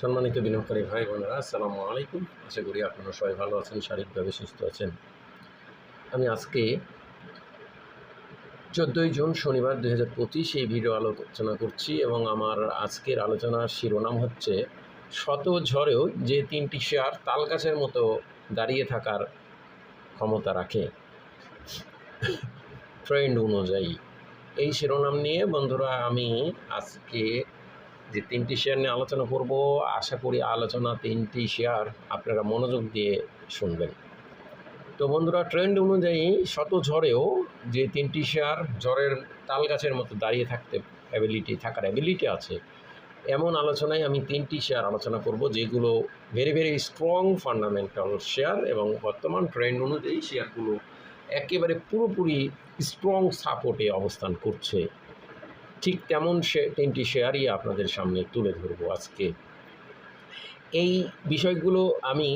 সম্মানিত বিনিয়োগকারী ভাই বোনেরা, আসসালামু আলাইকুম। আশা করি আপনারা সবাই ভালো আছেন, শারীরিকভাবে সুস্থ আছেন। আমি আজকে চোদ্দোই জুন শনিবার দুই হাজার পঁচিশ এই ভিডিও আলোচনা করছি এবং আমার আজকের আলোচনার শিরোনাম হচ্ছে, শত ঝড়েও যে তিনটি শেয়ার তাল গাছের মতো দাঁড়িয়ে থাকার ক্ষমতা রাখে। ট্রেন্ড অনুযায়ী। এই শিরোনাম নিয়ে বন্ধুরা, আমি আজকে যে তিনটি শেয়ার নিয়ে আলোচনা করব, আশা করি আলোচনা তিনটি শেয়ার আপনারা মনোযোগ দিয়ে শুনবেন। তো বন্ধুরা ট্রেন্ড অনুযায়ী শত ঝড়েও যে তিনটি শেয়ার ঝড়ের তাল গাছের মতো দাঁড়িয়ে থাকতে অ্যাবিলিটি থাকার অ্যাবিলিটি আছে, এমন আলোচনায় আমি তিনটি শেয়ার আলোচনা করব, যেগুলো very very strong fundamental share এবং বর্তমান ট্রেন্ড অনুযায়ী শেয়ারগুলো একেবারে পুরোপুরি স্ট্রং সাপোর্টে অবস্থান করছে। ঠিক তেমন সে তিনটি শেয়ারই আপনাদের সামনে তুলে ধরবো আজকে। এই বিষয়গুলো আমি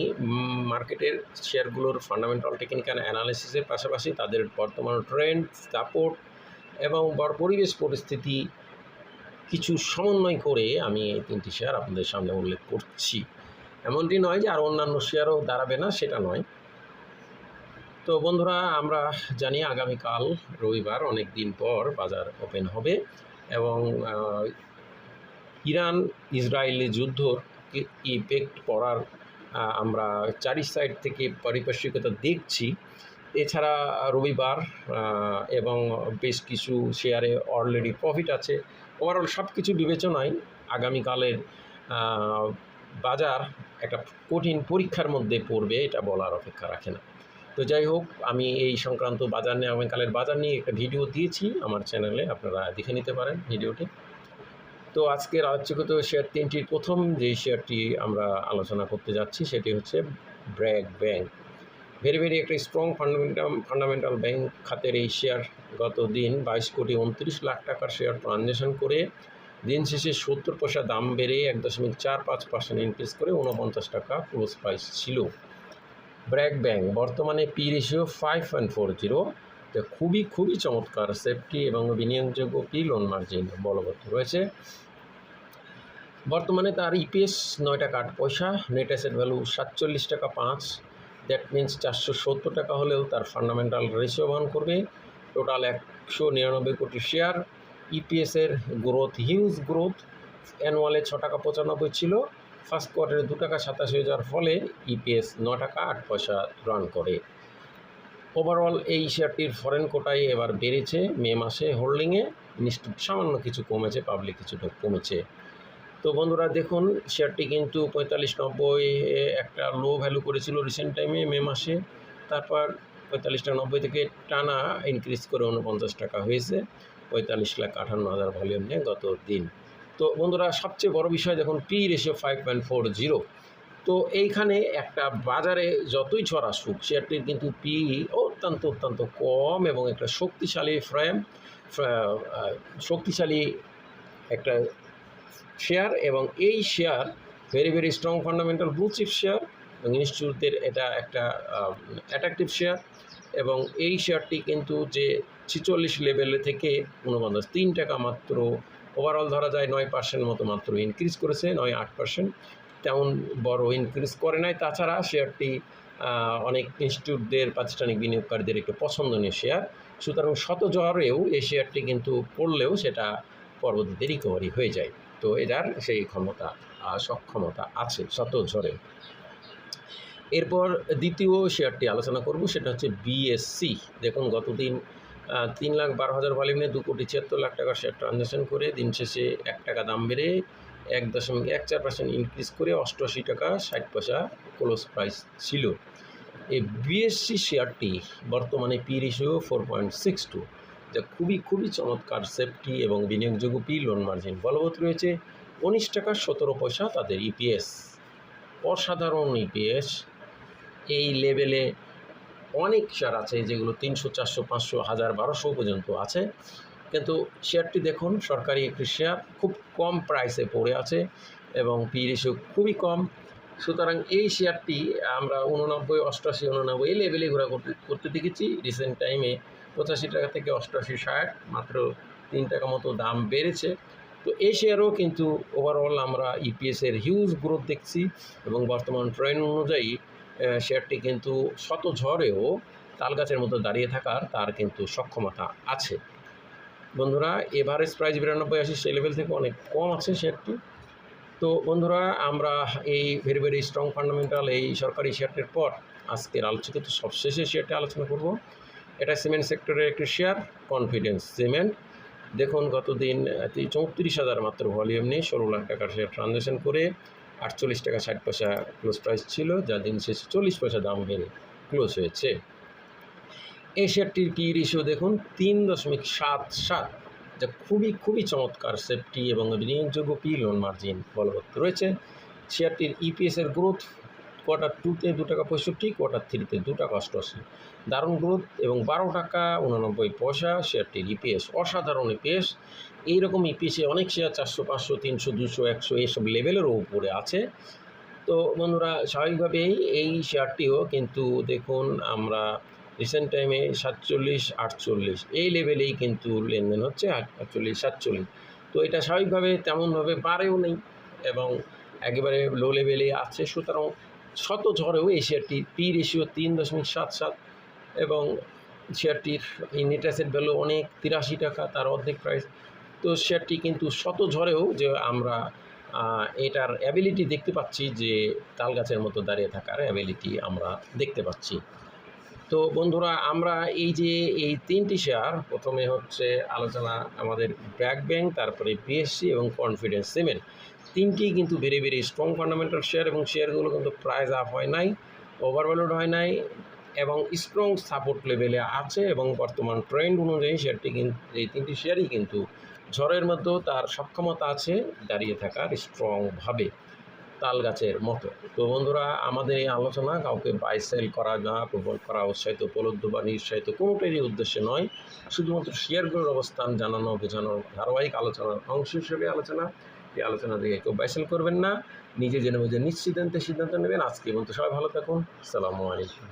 মার্কেটের শেয়ারগুলোর ফান্ডামেন্টাল টেকনিক্যাল অ্যানালিসিসের পাশাপাশি তাদের বর্তমান ট্রেন্ড সাপোর্ট এবং পরিবেশ পরিস্থিতি কিছু সমন্বয় করে আমি এই তিনটি শেয়ার আপনাদের সামনে উল্লেখ করছি। এমনটি নয় যে আর অন্যান্য শেয়ারও দাঁড়াবে না, সেটা নয়। তো বন্ধুরা, আমরা জানি আগামীকাল রবিবার অনেক দিন পর বাজার ওপেন হবে। এবং ইরান ইসরায়েলি যুদ্ধর ইফেক্ট পড়ার আমরা চারি সাইড থেকে পারিপার্শ্বিকতা দেখছি। এছাড়া রবিবার এবং বেশ কিছু শেয়ারে অলরেডি প্রফিট আছে। ওভারঅল সব কিছু বিবেচনায় আগামীকালের বাজার একটা কঠিন পরীক্ষার মধ্যে পড়বে, এটা বলার অপেক্ষা রাখে না। তো যাই হোক, আমি এই সংক্রান্ত বাজার নিয়ে, আগামীকালের বাজার নিয়ে একটা ভিডিও দিয়েছি। আমার চ্যানেলে আপনারা দেখে নিতে পারেন ভিডিওটি। তো আজকের আলোচকিত শেয়ার তিনটির প্রথম যে শেয়ারটি আমরা আলোচনা করতে যাচ্ছি, সেটি হচ্ছে ব্র্যাক ব্যাংক। ভেরি ভেরি একটা স্ট্রং ফান্ডামেন্টাল ফান্ডামেন্টাল ব্যাংক খাতের এই শেয়ার গত দিন বাইশ কোটি উনত্রিশ লাখ টাকার শেয়ার ট্রানজ্যাকশন করে, দিন শেষে সত্তর পয়সা দাম বেড়ে এক দশমিক চার পাঁচ পার্সেন্ট ইনক্রিজ করে উনপঞ্চাশ টাকা ক্লোজ প্রাইস ছিল। ব্র্যাক ব্যাংক বর্তমানে P ratio five point four zero যা খুবই খুবই চমৎকার সেফটি এবং বিনিয়োগযোগ্য পি লোন মার্জিন বলবৎ রয়েছে। বর্তমানে তার ইপিএস নয় টাকা আট পয়সা নেট অ্যাসেট ভ্যালু সাতচল্লিশ টাকা পাঁচ। দ্যাট মিন্স চারশো সত্তর টাকা হলেও তার ফান্ডামেন্টাল রেশিও বহন করবে। টোটাল একশো নিরানব্বই কোটি শেয়ার ইপিএসের গ্রোথ হিউজ গ্রোথ অ্যানুয়ালে ছ টাকা পঁচানব্বই ছিল। ফার্স্ট কোয়ার্টারে দু টাকা সাতাশি হয়ে যাওয়ার ফলে ইপিএস ন টাকা আট পয়সা রান করে। ওভারঅল এই শেয়ারটির ফরেন কোটায় এবার বেড়েছে। মে মাসে হোল্ডিংয়ে নিশ্চিত সামান্য কিছু কমেছে পাবলিক কিছুটা কমেছে। তো বন্ধুরা দেখুন শেয়ারটি কিন্তু পঁয়তাল্লিশ নব্বই একটা লো ভ্যালু করেছিল রিসেন্ট টাইমে মে মাসে। তারপর পঁয়তাল্লিশটা নব্বই থেকে টানা ইনক্রিজ করে উনপঞ্চাশ টাকা হয়েছে। পঁয়তাল্লিশ লাখ আটান্ন হাজার ভলিউম নিয়ে গত দিন। তো বন্ধুরা, সবচেয়ে বড় বিষয় দেখুন P ratio five point four zero তো এইখানে একটা বাজারে যতই ঝড় আসুক শেয়ারটির কিন্তু পি অত্যন্ত অত্যন্ত কম এবং একটা শক্তিশালী ফ্রেম শক্তিশালী একটা শেয়ার এবং এই share very very strong fundamental blue chip share এবং ইনস্টিটিউটের এটা একটা অ্যাট্রাকটিভ শেয়ার এবং এই শেয়ারটি কিন্তু যে ছিচল্লিশ লেভেলে থেকে উনপঞ্চাশ, তিন টাকা মাত্র ওভারঅল ধরা যায় নয় পার্সেন্ট মতো মাত্র ইনক্রিজ করেছে, নয় আট পার্সেন্ট তেমন বড় ইনক্রিজ করে নাই। তাছাড়া শেয়ারটি অনেক ইনস্টিটিউটদের প্রাতিষ্ঠানিক বিনিয়োগকারীদের একটু পছন্দনীয় শেয়ার সুতরাং শত জ্বরেও এই শেয়ারটি কিন্তু পড়লেও সেটা পরবর্তীতে রিকভারি হয়ে যায়। তো এটার সেই ক্ষমতা সক্ষমতা আছে শত ঝড়ে এরপর দ্বিতীয় শেয়ারটি আলোচনা করব, সেটা হচ্ছে বিএসসি দেখুন, গতদিন তিন লাখ বারো হাজার ভলিউমে দু কোটি ছিয়াত্তর লাখ টাকার শেয়ার ট্রানজ্যাকশন করে দিন শেষে এক টাকা দাম বেড়ে এক দশমিক এক চার পার্সেন্ট ইনক্রিজ করে অষ্টআশি টাকা ষাট পয়সা ক্লোজ প্রাইস ছিল। এই বিএসসি শেয়ারটি বর্তমানে P ratio four point six two যা খুবই খুবই চমৎকার সেফটি এবং বিনিয়োগযোগ্য পি লোন মার্জিন বলবৎ রয়েছে। উনিশ টাকা সতেরো পয়সা তাদের ইপিএস অসাধারণ ইপিএস এই লেভেলে অনেক শেয়ার আছে যেগুলো তিনশো, চারশো, পাঁচশো, হাজার, বারোশো পর্যন্ত আছে। কিন্তু শেয়ারটি দেখুন, সরকারি একটি শেয়ার খুব কম প্রাইসে পড়ে আছে এবং পি রেশিও খুবই কম। সুতরাং এই শেয়ারটি আমরা উননব্বই, অষ্টাশি, উননব্বই এই লেভেলে ঘোরা করতে করতে দেখেছি। রিসেন্ট টাইমে পঁচাশি টাকা থেকে অষ্টাশি, ষাট, মাত্র তিন টাকা মতো দাম বেড়েছে। তো এই শেয়ারও কিন্তু ওভারঅল আমরা ইপিএসের হিউজ গ্রোথ দেখছি এবং বর্তমান ট্রেন অনুযায়ী শেয়ারটি কিন্তু শত ঝড়েও তালগাছের মতো দাঁড়িয়ে থাকার তার কিন্তু সক্ষমতা আছে। বন্ধুরা এভারেজ প্রাইস বিরানব্বই আশি, সেই লেভেল থেকে অনেক কম আছে শেয়ারটি। তো বন্ধুরা, আমরা এই ভেরি ভেরি স্ট্রং ফান্ডামেন্টাল এই সরকারি শেয়ারটির পর আজকের আলোচিত সবশেষে শেয়ারটি আলোচনা করব। এটা সিমেন্ট সেক্টরের একটি শেয়ার কনফিডেন্স সিমেন্ট দেখুন, গতদিন চৌত্রিশ হাজার মাত্র ভলিউম নিয়ে ষোলো লাখ টাকার শেয়ার ট্রানজ্যাকশন করে আটচল্লিশ টাকা ষাট পয়সা ক্লোজ প্রাইস ছিল, যা দিন শেষে চল্লিশ পয়সা দাম বেড়ে ক্লোজ হয়েছে। এই শেয়ারটির পি রেশিও দেখুন? তিন দশমিক সাত সাত, যা খুবই খুবই চমৎকার সেফটি এবং বিনিয়োগযোগ্য পি লোন মার্জিন বলবৎ রয়েছে। শেয়ারটির ইপিএসের গ্রোথ কোয়ার্টার টুতে দু টাকা পঁয়ষট্টি কোয়ার্টার থ্রিতে দু টাকা অষ্টআশি। দারুণ গ্রোথ এবং বারো টাকা উননব্বই পয়সা শেয়ারটির ইপিএস অসাধারণ ইপিএস এইরকম ইপিএসে অনেক শেয়ার চারশো, পাঁচশো, তিনশো দুশো একশো এইসব লেভেলেরও উপরে আছে। তো বন্ধুরা, স্বাভাবিকভাবেই এই শেয়ারটিও কিন্তু দেখুন আমরা রিসেন্ট টাইমে সাতচল্লিশ, আটচল্লিশ, এই লেভেলেই কিন্তু লেনদেন হচ্ছে আট- আটচল্লিশ, সাতচল্লিশ। তো এটা স্বাভাবিকভাবে তেমনভাবে বাড়েও নেই এবং একেবারে লো লেভেলে আছে। সুতরাং শত ঝড়েও এই শেয়ারটির পি রেশিও তিন দশমিক সাত সাত এবং শেয়ারটির এই নেট অ্যাসেট ভ্যালু অনেক তিরাশি টাকা, তার অর্ধেক প্রাইস তো শেয়ারটি কিন্তু শত ঝড়েও যে আমরা এটার অ্যাবিলিটি দেখতে পাচ্ছি যে তাল গাছের মতো দাঁড়িয়ে থাকার অ্যাবিলিটি আমরা দেখতে পাচ্ছি। তো বন্ধুরা, আমরা এই যে এই তিনটি শেয়ার প্রথমে হচ্ছে আলোচনা আমাদের ব্র্যাক ব্যাংক, তারপরে বিএসসি এবং কনফিডেন্স সিমেন্ট তিনটি কিন্তু very very strong fundamental share এবং শেয়ারগুলো কিন্তু প্রাইস আপ হয় নাই ওভারভ্যালুড হয় নাই এবং স্ট্রং সাপোর্ট লেভেলে আছে এবং বর্তমান ট্রেন্ড অনুযায়ী শেয়ারটি কিন্তু এই তিনটি শেয়ারই কিন্তু ঝড়ের মধ্যেও তার সক্ষমতা আছে দাঁড়িয়ে থাকার স্ট্রংভাবে তাল গাছের মতো। তো বন্ধুরা, আমাদের এই আলোচনা কাউকে বাই সেল করা না প্রবল করা উৎসাহিত, উপলব্ধ বা নিরুৎসাহিত কোনোটারই উদ্দেশ্যে নয়। শুধুমাত্র শেয়ারগুলোর অবস্থান জানানো, বোঝানোর ধারাবাহিক আলোচনার অংশ হিসেবে আলোচনা। এই আলোচনা থেকে কেউ বাইসেল করবেন না। নিজে জেনে বুঝে নিশ্চিদ্ধান্তে সিদ্ধান্ত নেবেন। আজকে বলতে সবাই ভালো থাকুন। সালামু আলাইকুম।